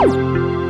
มั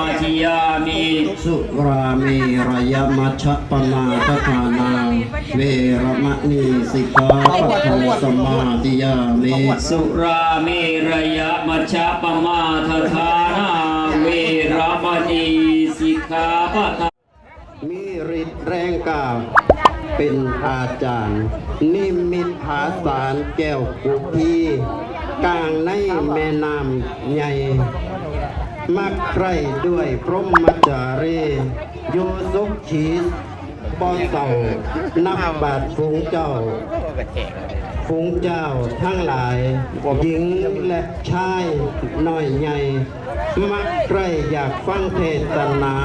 ิ สุราเมรยมัชปมาทฐานาเวรมณีสิกขาปะทังสมาธิยาเมสุราเมรยมัชปมาทฐานาเวระมณีสิกขาปะทังมีฤทธิ์แรงกล้าเป็นอาจารย์ นิมิตภาสารแก้วกุพีกลางในแม่น้ำใหญ่ มักใครด้วยพรหมจารีโยสุขขีสป้อนเต่านับบาทฝูงเจ้า ฝูงเจ้าทั้งหลาย หญิงและชายน้อยใหญ่ มักใครอยากฟังเทศนา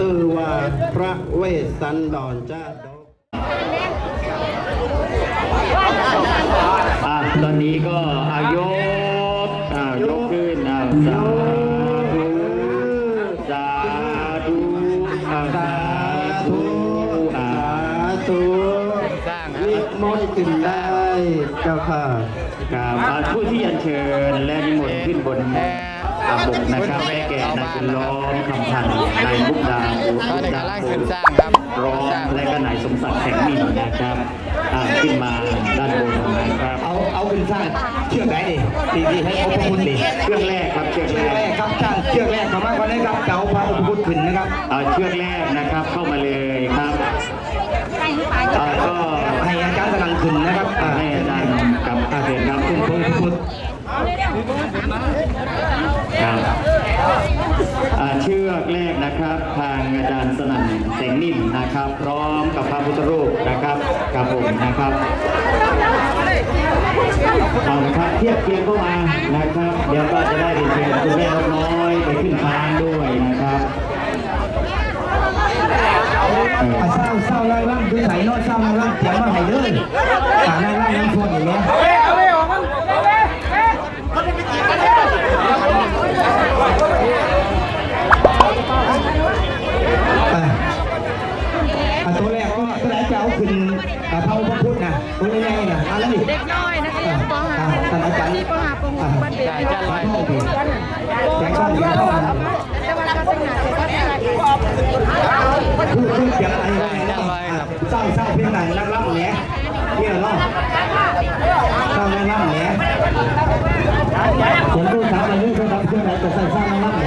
ตือว่าพระเวสสันดรจ้าดกตอนนี้ก็อายุ เจ้าค่ะกราบอะผู้ที่อัญเชิญและนิมนต์ขึ้นบนอะบกนะครับได้แก่นายคุณล้อมคำพันธ์นายมุกดาบุตอนตนี้ดากำลังโพขึ้นสร้างครับร้องและก็นายสมศักดิ์แสงมินนะครับอะขึ้นมาด้านบนนะครับ เอาเอาขึ้นสร้างเชือกไหนดิดีดีให้เอาพระพุทธดิเครื่องแรกครับเชือกเชืแรอกแรกกครับสร้างเชือกแรกเข้ามาก่อนนะครับเก่าพระพุทธขึ้นนะครับเอาเชือกแรกนะครับเข้ามาเลยครับอ่า ก็ให้ารกำลังขึ้นนะครับอ่าให้อาจารย์กับอาเดนครับขึ้นพระพุทธครับเชือกแรกนะครับ ทางอาจารย์สนั่นเสงนิ่มนะครับ พร้อมกับพระพุทธรูปนะครับกับผมนะครับเอาละครับเทียบเคียงเข้ามานะครับ เดี๋ยวก็จะได้เรียนเชิญคุณแม่นกน้อยไปขึ้นช้างด้วยนะครับ อาเศร้าเศร้าล่างล่างคือใส่นอดเศร้าล่างล่างเตรียมมาให้เลยอ่าล่างล่างน้ำท่วมอย่างเงี้ยอ่าอ่าตัวแรกก็ตัวแรกจะเอาขึ้นอ่าพระพุทธพุทธนะตัวนี้ไงนะอ่าแล้วนี่เด็กน้อยนะคะอ่าปอ่า .5 ท่านอาจารย์นี่ป .5 ป .6 บ้านเด็กอาจารย์ลอยแสงช่องแสงช่องแต่เวลาเราไปหาเด็กก็ได้ พูดพูดเสียงอะไรอะไรนะเศร้าเศร้าเพียงไหนนักล่ำเนี้ยเที่ยวเนาะเศร้านักล่ำเนี้ยผมพูดถามอะไรนี่คือทำเพื่ออะไรแต่ใส่เศร้านักล่ำแหน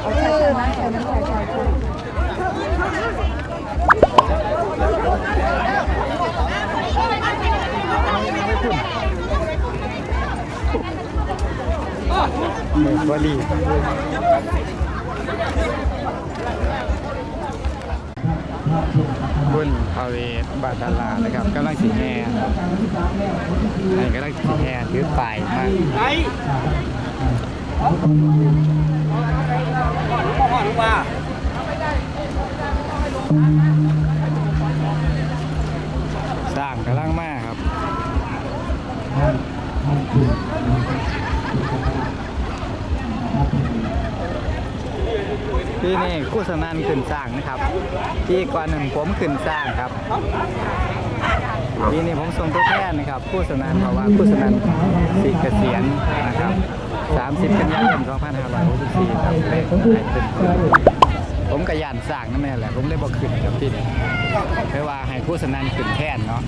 เหมือนบรีบุญพาเวบาตาลานะครับกำลังสีแห่กำลังสีแห่ถือไปมาก ยมาสร้างกำลังมาครับที่นี่คู่สนานขึ้นสร้างนะครับ ที่ก่อนหนึ่งผมขึ้นสร้างครับปีนี้ผมส่งตัวแทนนะครับคู่สนานเพราะว่าคู่สนานสิเกษียณนะครับ 30 กันยายน2564ครับเลยให้ขึ้นผมกระยานสร้างนั่นแหละ ผมเลยบอกขึ้นครับพี่นี่เพราะว่าให้คู่สนันขึ้นแทนเนาะ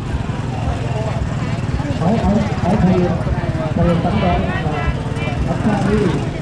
มาแ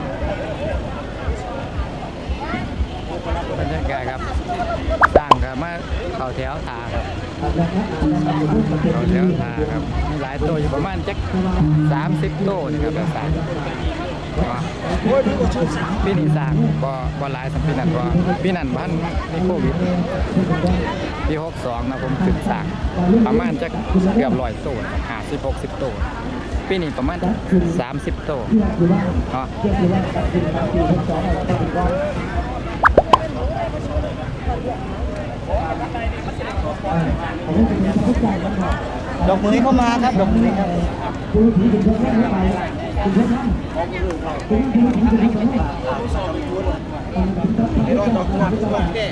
บรรยากาศครับสร้างครับมาเข้าแถวทาครับเข้าแถวทาครับมีหลายโต๊ะอยู่ประมาณจักสามสิบโต๊ะนี่ครับแบบสางพี่นี่สร้างก็ก็หลายสำพี่นั่นก็พี่นั่นบ้านมีโควิดปีหกสองนะผมถึงสร้างประมาณจักเกือบร้อยโตหาสิบหกสิบโต๊ะปีนี้ประมาณสามสิบโต๊ะเนาะ ดอกมือเข้ามาครับดอกมือครับได้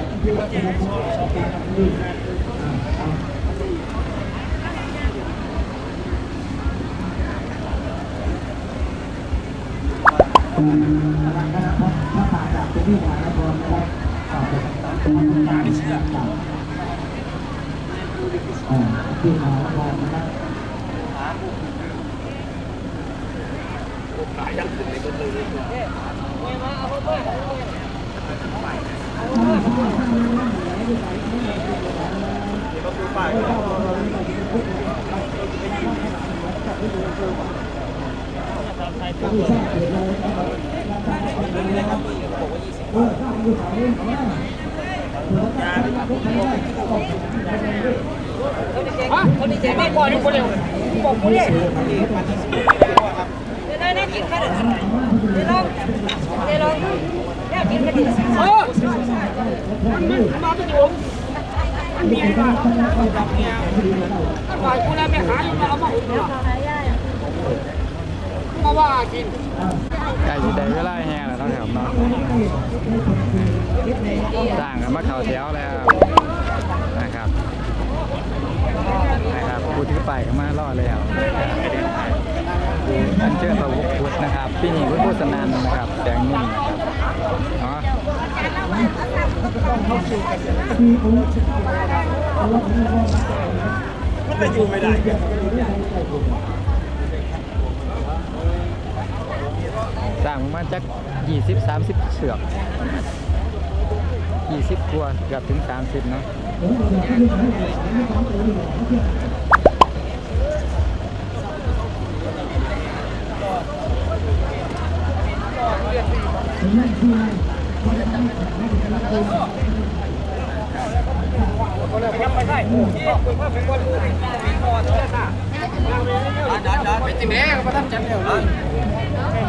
ได้กินข้าวเดี๋ยวลองเดี๋ยวลองเดี๋ยวกินข้าวดิโอ้มันมันมาเป็นผมมันมีอะไรบ้างฝ่ายกูแล้วแม่ขายอยู่มาเอามาหุบเนาะมาว่ากิน ใกล้จะได้เวลาแห่แล้วเนาะครับเนาะสร้างกันมาเข้าแถวแล้วนะครับนะครับผู้ที่ไปกันมารอดแล้วอันเชิญพระพุทธนะครับพี่นี่พุทธสนานนะครับแสงนิ่มนะครับเนาะ สร้างมาจัก20 30เชือก20กว่าเกือบถึง 30 เนาะสร้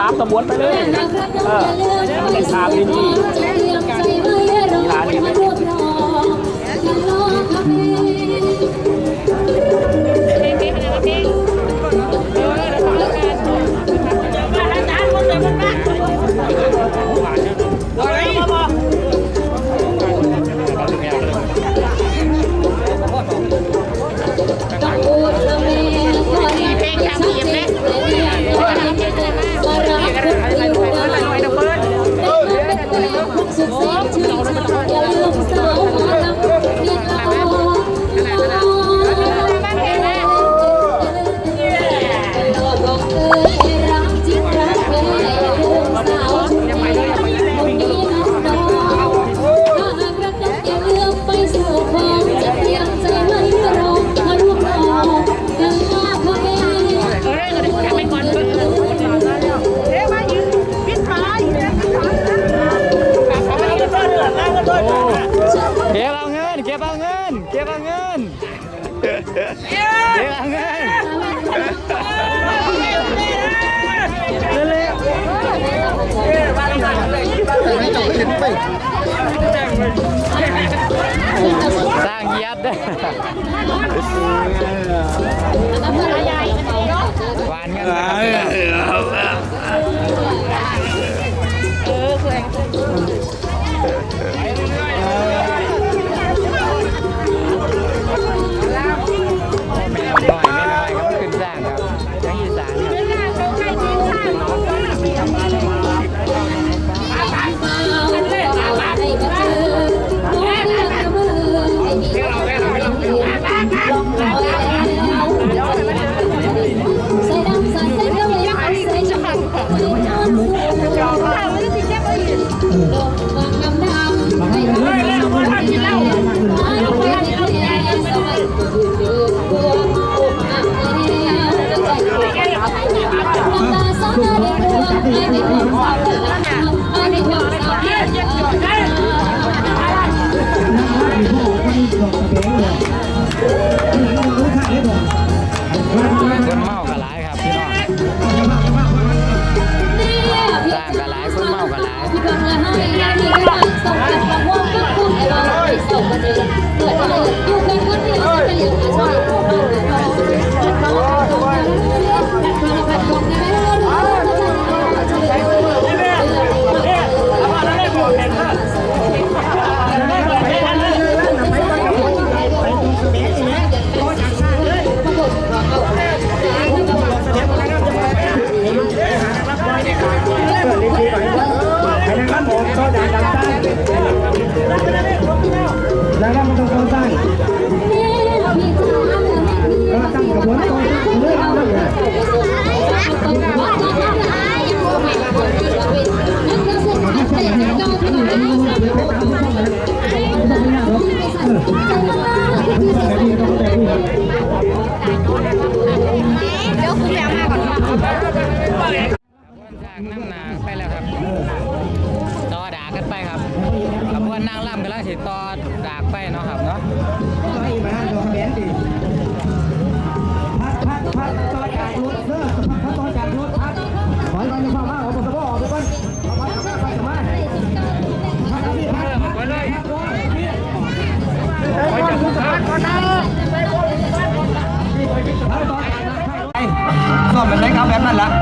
ตามขบวนไปเลยเออเป็นทางลินจีมีร้านเนี่ย สร้างเยียดหวานกันเออ 来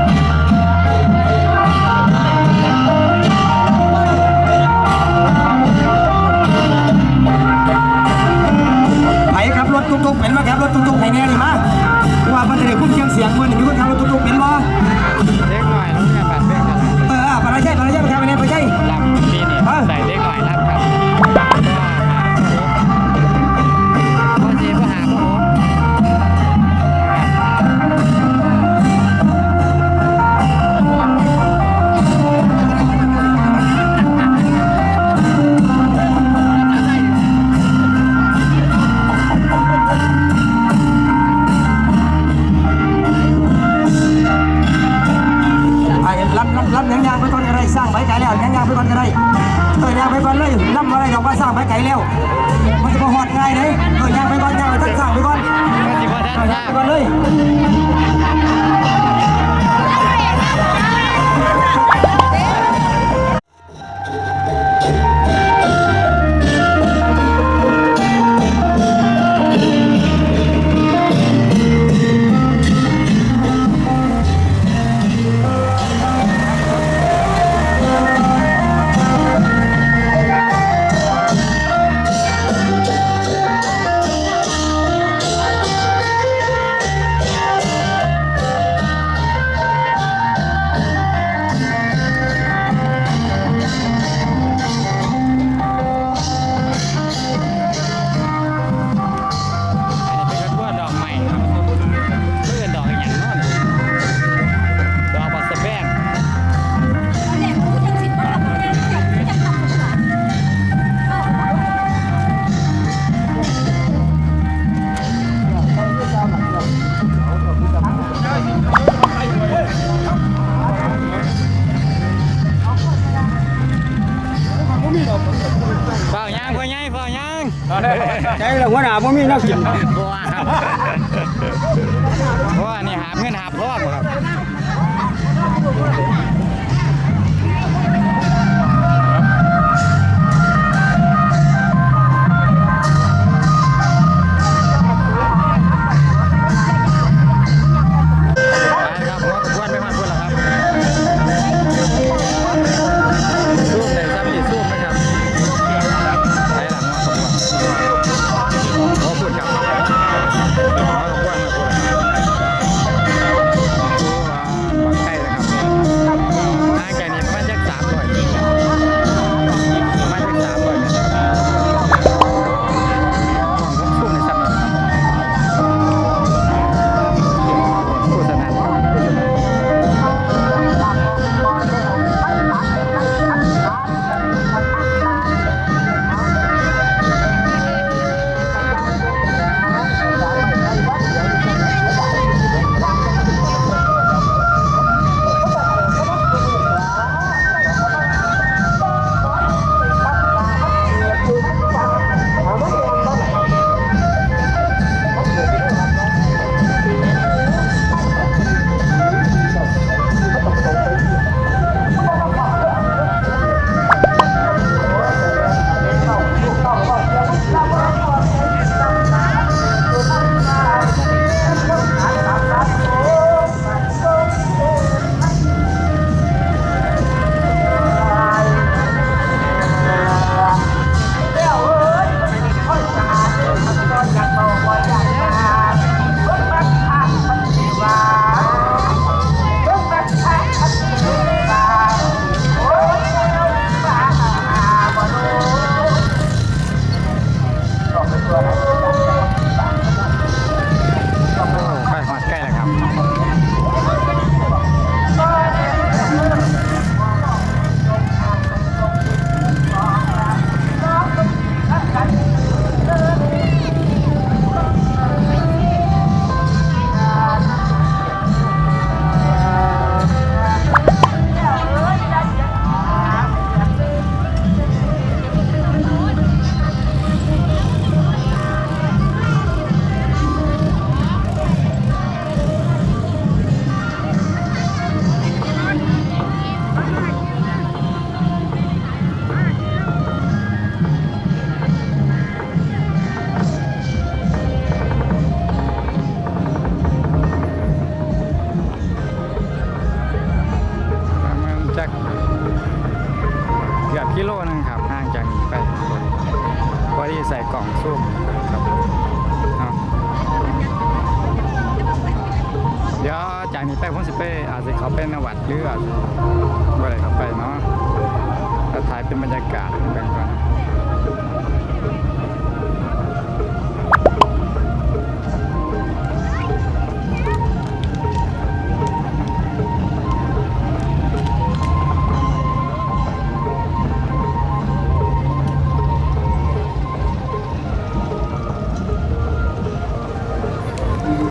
ิโลนึงครับห่างจากนี้ไปพอดีใส่กล่องส้มครับเดี๋ยวจากนี้ไปผมสิเป้อาจจะเขาเป็นนวัดเลือดอะไรเขาไปเนาะถ่ายเป็นบรรยากาศเป็นก่อน